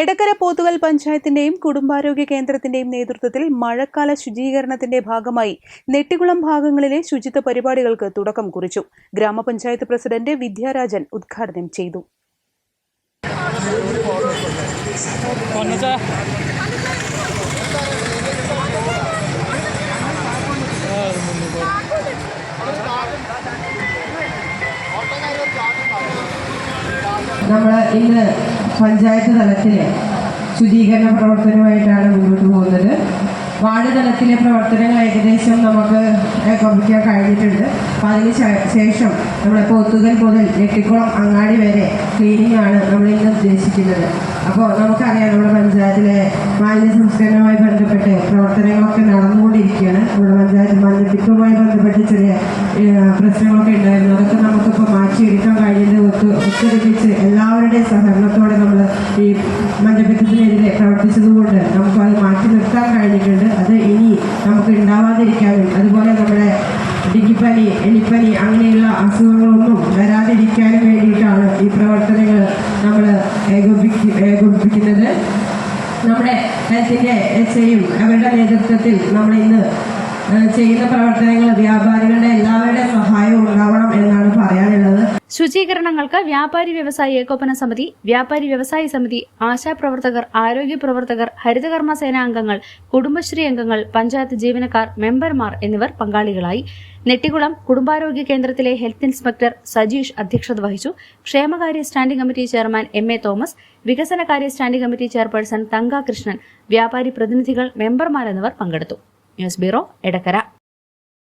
എടക്കര പോത്തുകൽ പഞ്ചായത്തിന്റെയും കുടുംബാരോഗ്യ കേന്ദ്രത്തിന്റെയും നേതൃത്വത്തിൽ മഴക്കാല ശുചീകരണത്തിന്റെ ഭാഗമായി നെട്ടികുളം ഭാഗങ്ങളിലെ ശുചിത്വ പരിപാടികൾക്ക് തുടക്കം കുറിച്ചു. ഗ്രാമപഞ്ചായത്ത് പ്രസിഡന്റ് വിദ്യാരാജൻ ഉദ്ഘാടനം ചെയ്തു. നമ്മൾ ഇന്ന് പഞ്ചായത്ത് തലത്തിൽ ശുചീകരണ പ്രവർത്തനമായിട്ടാണ് മുന്നോട്ട് പോകുന്നത്. വാർഡ് തലത്തിലെ പ്രവർത്തനങ്ങൾ ഏകദേശം നമുക്ക് ഏകോപിക്കാൻ കഴിഞ്ഞിട്ടുണ്ട്. അപ്പം അതിന് ശേഷം നമ്മുടെ പോത്തുകൽ മുതൽ എട്ടിക്കുളം അങ്ങാടി വരെ ക്ലീനിങ് ആണ് നമ്മൾ ഇന്ന് ഉദ്ദേശിക്കുന്നത്. അപ്പോൾ നമുക്കറിയാം നമ്മുടെ പഞ്ചായത്തിലെ മാലിന്യ സംസ്കരണവുമായി ബന്ധപ്പെട്ട് പ്രവർത്തനങ്ങളൊക്കെ നടന്നുകൊണ്ടിരിക്കുകയാണ്. നമ്മുടെ പഞ്ചായത്ത് മണ്ണെടുപ്പുമായി ബന്ധപ്പെട്ട് ചെറിയ പ്രശ്നങ്ങളൊക്കെ ഉണ്ടായിരുന്നു. മദ്യപിത്തത്തിനെതിരെ പ്രവർത്തിച്ചതുകൊണ്ട് നമുക്ക് അത് മാറ്റി നിർത്താൻ കഴിഞ്ഞിട്ടുണ്ട്. അത് ഇനി നമുക്ക് ഉണ്ടാവാതിരിക്കാനും അതുപോലെ നമ്മുടെ ഡിഗിപ്പനി എലിപ്പനി അങ്ങനെയുള്ള അസുഖങ്ങളൊന്നും വരാതിരിക്കാനും വേണ്ടിയിട്ടാണ് ഈ പ്രവർത്തനങ്ങൾ നമ്മൾ ഏകോപിപ്പി ഏകോപിപ്പിക്കുന്നത്. നമ്മുടെ ഹെൽത്തിന്റെ എച്ച് അവരുടെ നേതൃത്വത്തിൽ നമ്മൾ ഇന്ന് ചെയ്യുന്ന പ്രവർത്തനങ്ങൾ വ്യാപാരികളുടെ എല്ലാവരുടെയും ശുചീകരണങ്ങൾക്ക് വ്യാപാരി വ്യവസായി ഏകോപന സമിതി വ്യാപാരി വ്യവസായി സമിതി ആശാപ്രവർത്തകർ ആരോഗ്യ പ്രവർത്തകർ ഹരിതകർമ്മ സേനാ അംഗങ്ങൾ കുടുംബശ്രീ അംഗങ്ങൾ പഞ്ചായത്ത് ജീവനക്കാർ മെമ്പർമാർ എന്നിവർ പങ്കാളികളായി. നെട്ടികുളം കുടുംബാരോഗ്യ കേന്ദ്രത്തിലെ ഹെൽത്ത് ഇൻസ്പെക്ടർ സജീഷ് അധ്യക്ഷത വഹിച്ചു. ക്ഷേമകാര്യ standing committee chairman M A Thomas വികസനകാര്യ standing committee chairperson Thanka Krishnan വ്യാപാരി പ്രതിനിധികൾ മെമ്പർമാർ എന്നിവർ പങ്കെടുത്തു. News bureau Edakkara.